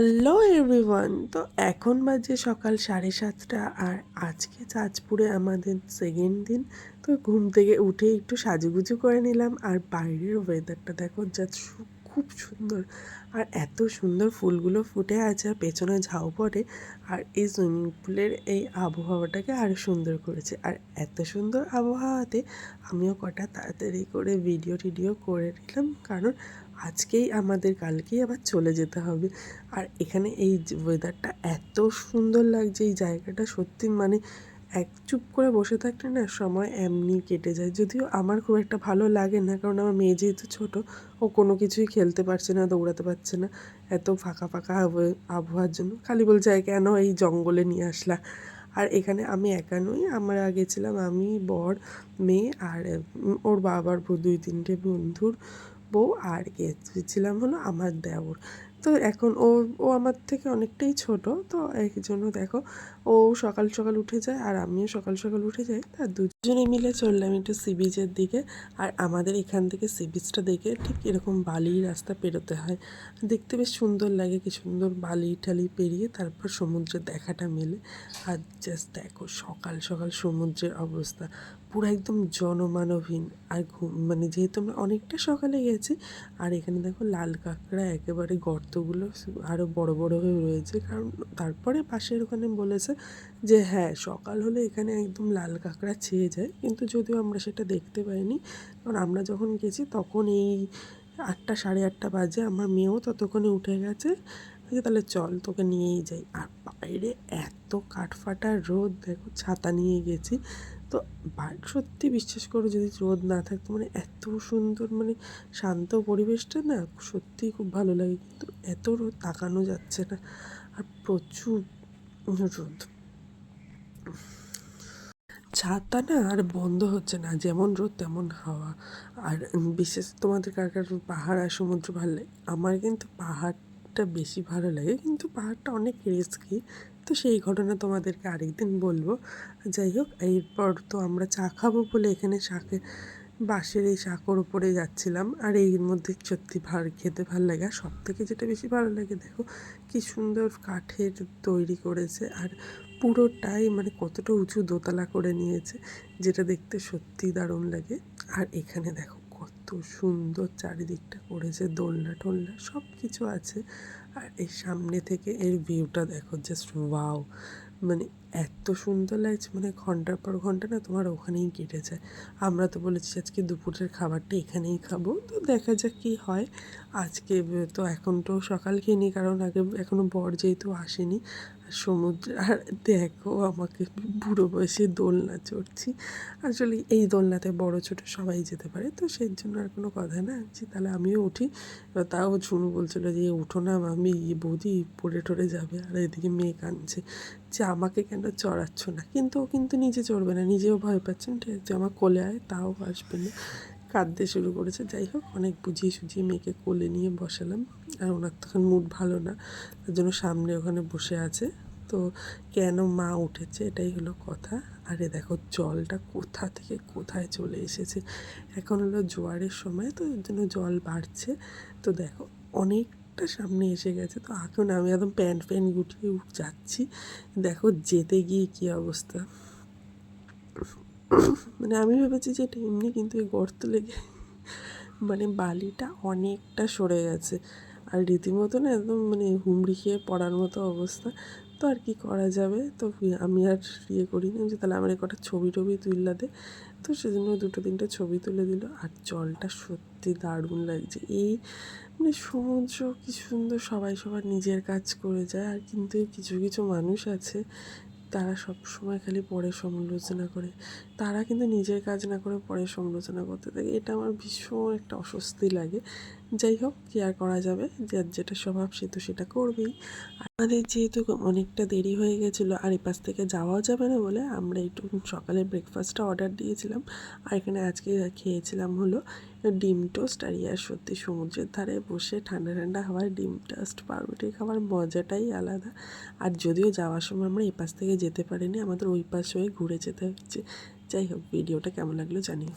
Hello everyone, তো এখন বাজে সকাল সাড়ে সাতটা আর আজকে চাঁদপুরে আমাদের সেকেন্ড দিন, তো ঘুম থেকে উঠে একটু সাজুগুজু করে নিলাম আর বাইরের ওয়েদারটা দেখো যা খুব সুন্দর আর এত সুন্দর ফুলগুলো ফুটে আছে আর পেছনে ঝাউ পড়ে আর এই সুইমিং পুলের এই আবহাওয়াটাকে আরও সুন্দর করেছে আর এত সুন্দর আবহাওয়াতে আমিও কটা তাড়াতাড়ি করে ভিডিও টিডিও করে নিলাম কারণ আজকেই আমাদের, কালকেই আবার চলে যেতে হবে। আর এখানে এই ওয়েদারটা এত সুন্দর লাগছে, এই জায়গাটা সত্যি মানে এক চুপ করে বসে থাকলে না সময় এমনি কেটে যায়। যদিও আমার খুব একটা ভালো লাগে না, কারণ আমার মেয়ে যেহেতু ছোটো, ও কোনো কিছুই খেলতে পারছে না, দৌড়াতে পারছে না। এত ফাঁকা ফাঁকা আবহাওয়া- আবহাওয়ার জন্য। খালি বলছে "এ কেন এই জঙ্গলে নিয়ে আসলা? আর এখানে আমি একা নই, আমরা গেছিলাম আমি, বর, মেয়ে আর ওর বাবার দুই তিনটে বন্ধুর বউ আর গেছিলাম হলো আমার দেওর। তো এখন ও ও আমার থেকে অনেকটাই ছোট, তো এই জন্য দেখো ও সকাল সকাল উঠে যায় আর আমিও সকাল সকাল উঠে যাই। তা দুজনে মিলে চললাম একটু সি বিচের দিকে আর আমাদের এখান থেকে সি বিচটা দেখে ঠিক এরকম বালির রাস্তা পেরোতে হয়। দেখতে বেশ সুন্দর লাগে, কি সুন্দর বালি টালি পেরিয়ে তারপর সমুদ্রের দেখাটা মেলে। আর জাস্ট দেখো সকাল সকাল সমুদ্রের অবস্থা। পুরো একদম জনমানবহীন। আর মানে যেহেতু আমরা অনেকটা সকালে গেছি আর এখানে দেখো লাল কাঁকড়া একেবারে গর্তগুলো আরও বড় বড় হয়ে রয়েছে। কারণ তারপরে পাশের ওখানে বলেছে যে হ্যাঁ সকাল হলে এখানে একদম লাল কাঁকড়া ছেয়ে যায়। কিন্তু যদিও আমরা সেটা দেখতে পাইনি কারণ আমরা যখন গেছি তখন এই আটটা সাড়ে আটটা বাজে আমার মেয়েও ততক্ষণে উঠে গেছে। বলছে, তাহলে চল তোকে নিয়েই যাই। আর বাইরে এত কাঠফাটা রোদ দেখো ছাতা নিয়ে গেছি। তো সত্যি বিশ্বাস করো যদি রোদ না থাকতো মানে এত সুন্দর মানে শান্ত পরিবেশটা না সত্যিই খুব ভালো লাগে। কিন্তু এত রোদ তাকানো যাচ্ছে না, আর প্রচুর রোদ। ছাদটা না আর বন্ধ হচ্ছে না, যেমন রোদ তেমন হাওয়া। আর বিশেষ তোমাদের কার কার পাহাড় আর সমুদ্র ভালো লাগে? আমার কিন্তু পাহাড়টা বেশি ভালো লাগে, কিন্তু পাহাড়টা অনেক রিস্কি তো সেই ঘটনা তোমাদেরকে আরেকদিন বলব। যাই হোক, এরপর তো আমরা চা খাব বলে এখানে শাকে, বাঁশের এই শাকর উপরে যাচ্ছিলাম। আর এর মধ্যে সত্যি ভার, খেতে ভালো লাগে। আর সব থেকে যেটা বেশি ভালো লাগে, দেখো কি সুন্দর কাঠের তৈরি করেছে। আর পুরোটাই মানে কতটা উঁচু দোতলা করে নিয়েছে, যেটা দেখতে সত্যিই দারুণ লাগে। আর এখানে দেখো কত সুন্দর চারিদিকটা করেছে, দোলনা টোলনা সব কিছু আছে। আর এই সামনে থেকে এর ভিউটা দেখো জাস্ট ওয়াও মানে এত সুন্দর লাগছে মানে ঘণ্টার পর ঘণ্টা না তোমার ওখানেই কেটে যায়। আমরা তো বলেছি আজকে দুপুরের খাবারটা এখানেই খাব। তো দেখা যাক কী হয়। আজকে তো এখন তো সকাল খেয়ে নিই কারণ আগে এখনও বর যেহেতু আসেনি, আর সমুদ্রে, আর দেখো আমাকে বুড়ো বয়সে দোলনা চড়ছি। আসলে এই দোলনাতে বড় ছোট সবাই যেতে পারে, তো সেই জন্য আর কোনো কথা না। যে তাহলে আমিও উঠি। তাও ঝুনু বলছিল যে উঠো না আমি বৌদি পড়ে টরে যাবে, আর এদিকে মেয়ে কাঁদছে যে আমাকে কেন চড়াচ্ছ না। কিন্তু ও কিন্তু নিজে চড়বে না, নিজেও ভয় পাচ্ছেন, ঠিক আছে? আমার কোলে আয়, তাও আসবে না। কাঁদতে শুরু করেছে। যাই হোক, অনেক বুঝিয়ে সুঝিয়ে মেয়েকে কোলে নিয়ে বসালাম। আর ওনার তখন মুড ভালো না, তার জন্য সামনে ওখানে বসে আছে। তো কেন মা উঠেছে, এটাই হলো কথা। আরে দেখো, জলটা কোথা থেকে কোথায় চলে এসেছে? এখন হলো জোয়ারের সময়, তো জন্য জল বাড়ছে। তো দেখো অনেকটা সামনে এসে গেছে। তো এখন আমি একদম প্যান্ট প্যান্ট গুটিয়ে যাচ্ছি। দেখো যেতে গিয়ে কী অবস্থা। মানে আমি ভেবেছি যে এটা এমনি কিন্তু এই গর্ত লেগে মানে বালিটা অনেকটা সরে গেছে। আর রীতিমতো না একদম মানে হুমড়ি খেয়ে পড়ার মতো অবস্থা। তো আর কি করা যাবে? তো আমি আর ইয়ে করি না যে তাহলে আমার কটা ছবি টবি তুললা দে। তো সেজন্য দুটো তিনটে ছবি তুলে দিল। আর জলটা সত্যি দারুণ লাগছে। এই মানে সমুদ্র কি সুন্দর সবাই সবার নিজের কাজ করে যায়, আর কিন্তু কিছু কিছু মানুষ আছে, তারা সব সময় খালি পরে সমালোচনা করে। তারা কিন্তু নিজের কাজ না করে পরে সমালোচনা করতে থাকে। এটা আমার ভীষণ একটা অস্বস্তি লাগে। যাই হোক, কি আর করা যাবে? যার যেটা স্বভাব সে তো সেটা করবেই। আমাদের যেহেতু অনেকটা দেরি হয়ে গেছিল, আর এপাশ থেকে যাওয়াও যাবে না বলে আমরা একটু সকালে ব্রেকফাস্টটা অর্ডার দিয়েছিলাম। আর এখানে আজকে খেয়েছিলাম হলো ডিম টোস্ট আর ইয়ার সত্যি সমুদ্রের ধারে বসে ঠান্ডা ঠান্ডা হাওয়ায় ডিম টোস্ট পাউরুটি খাওয়ার মজাটাই আলাদা। আর যদিও যাওয়ার সময় আমরা এপাশ থেকে যেতে পারিনি, আমাদের ওই পাশ হয়ে ঘুরে যেতে হচ্ছে। যাই হোক ভিডিওটা কেমন লাগল জানিও।